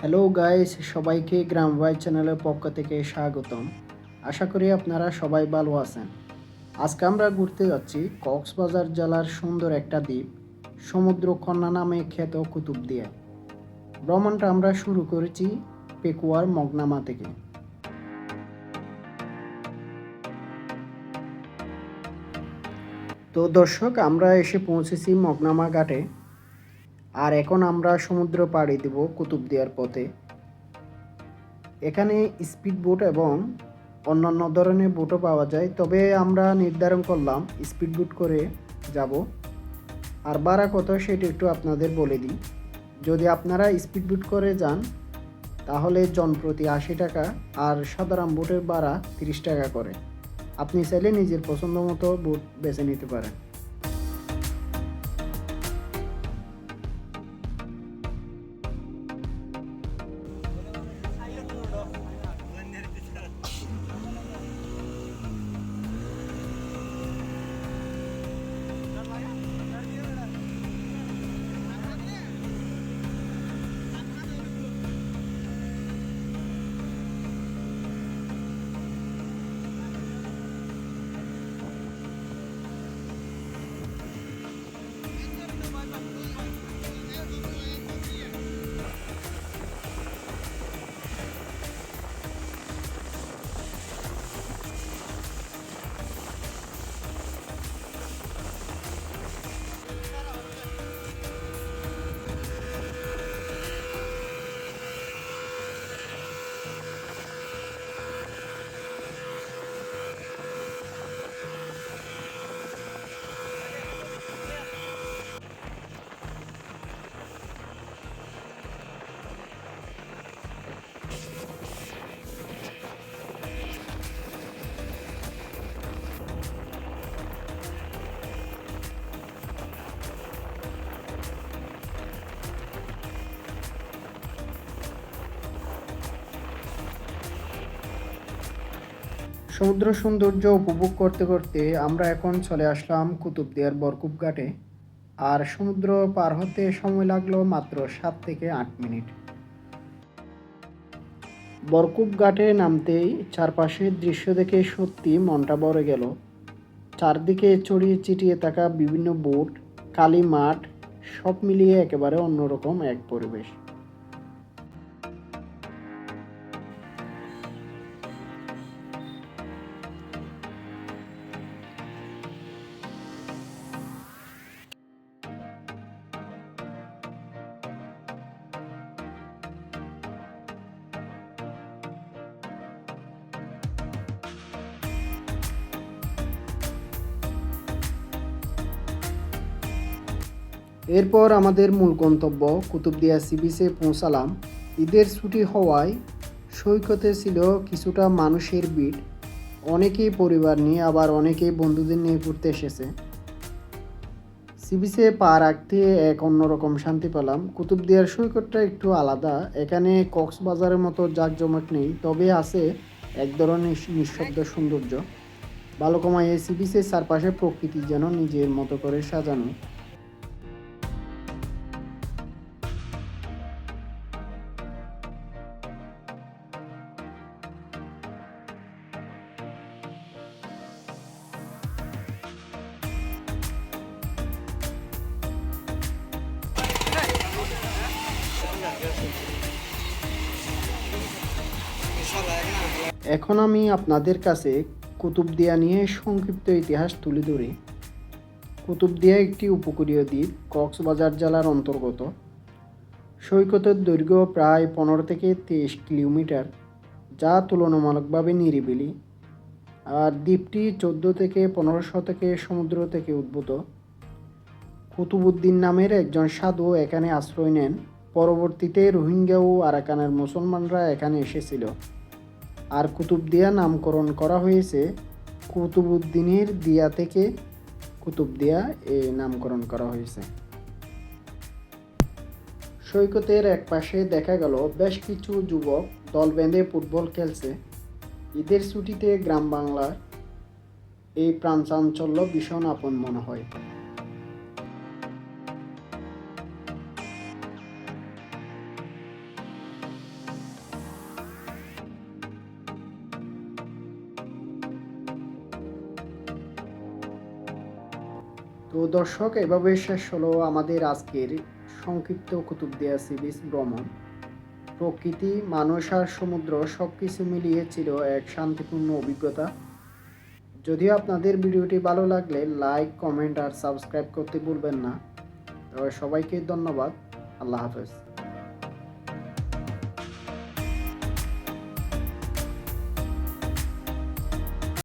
Hello guys সবাইকে গ্রাম ভাই চ্যানেলের পক্ষ থেকে স্বাগতম। আশা করি আপনারা সবাই ভালো আছেন। আজকে আমরা ঘুরতে যাচ্ছি কক্সবাজার জেলার সুন্দর একটা দ্বীপ, সমুদ্র কন্যা নামে খ্যাত কুতুব দিয়ে ভ্রমণটা আমরা শুরু করেছি পেকুয়ার মগনামা থেকে। তো দর্শক, আমরা এসে পৌঁছেছি মগনামা ঘাটে। আর এখন আমরা সমুদ্র পাড়ি দেব কুতুবদিয়ার পথে। এখানে স্পিড বোট এবং অন্যান্য ধরনের বোটও পাওয়া যায়, তবে আমরা নির্ধারণ করলাম স্পিড বোট করে যাব। আর ভাড়া কত সেটা একটু আপনাদের বলে দিই। যদি আপনারা স্পিড বোট করে যান, তাহলে জন প্রতি আশি টাকা আর সাধারণ বোটের ভাড়া তিরিশ টাকা করে। আপনি চাইলে নিজের পছন্দ মতো বোট বেছে নিতে পারেন। সমুদ্র সৌন্দর্য উপভোগ করতে করতে আমরা এখন চলে আসলাম কুতুবদিয়ার বরকুব ঘাটে আর সমুদ্র পার হতে সময় লাগল মাত্র সাত থেকে আট মিনিট। বরকুব ঘাটে নামতেই চারপাশের দৃশ্য দেখে সত্যি মনটা ভরে গেল। চারদিকে ছড়িয়ে চিটিয়ে থাকা বিভিন্ন বোট, কালী মাঠ, সব মিলিয়ে একেবারে অন্যরকম এক পরিবেশ। এরপর আমাদের মূল গন্তব্য কুতুবদিয়া সি বিচে পৌঁছালাম। ঈদের ছুটি হওয়ায় সৈকতে ছিল কিছুটা মানুষের ভিড়। অনেকেই পরিবার নিয়ে, আবার অনেকেই বন্ধুদের নিয়ে ঘুরতে এসেছে। সি বিচে পা রাখতে এক অন্যরকম শান্তি পেলাম। কুতুবদিয়ার সৈকতটা একটু আলাদা। এখানে কক্সবাজারের মতো জাঁকজমক নেই, তবে আছে এক ধরনের নিঃশব্দ সৌন্দর্য। বালকমায় এই সি বিচের চারপাশে প্রকৃতি যেন নিজের মতো করে সাজানো। এখন আমি আপনাদের কাছে কুতুবদিয়া নিয়ে সংক্ষিপ্ত ইতিহাস তুলে ধরি। কুতুবদিয়া একটি উপকূলীয় দ্বীপ, কক্সবাজার জেলার অন্তর্গত। সৈকতের দৈর্ঘ্য প্রায় পনেরো থেকে তেইশ কিলোমিটার, যা তুলনামূলকভাবে নিরিবিলি। আর দ্বীপটি চোদ্দ থেকে পনেরো শতকে সমুদ্র থেকে উদ্ভূত। কুতুবুদ্দিন নামের একজন সাধু এখানে আশ্রয় নেন। পরবর্তীতে রোহিঙ্গা ও আরাকানের মুসলমানরা এখানে এসেছিল। আর কুতুবদিয়া নামকরণ করা হয়েছে। কুতুবুদ্দিনের দিয়া থেকে কুতুবদিয়া এ নামকরণ করা হয়েছে। সৈকতের এক পাশে দেখা গেল, বেশ কিছু যুবক দল বেঁধে ফুটবল খেলছে। ঈদের ছুটিতে গ্রাম বাংলার এই প্রাণচাঞ্চল্য ভীষণ আপন মনে হয়। তো দর্শক, এভাবে শেষ হলো আমাদের আজকের সংক্ষিপ্ত কুতুবদিয়া সি বিচ ভ্রমণ। প্রকৃতি, মানুষ আর সমুদ্র সব কিছু মিলিয়ে ছিল এক শান্তিপূর্ণ অভিজ্ঞতা। যদিও আপনাদের ভিডিওটি ভালো লাগলে লাইক, কমেন্ট আর সাবস্ক্রাইব করতে ভুলবেন না। তবে সবাইকে ধন্যবাদ। আল্লাহ হাফেজ।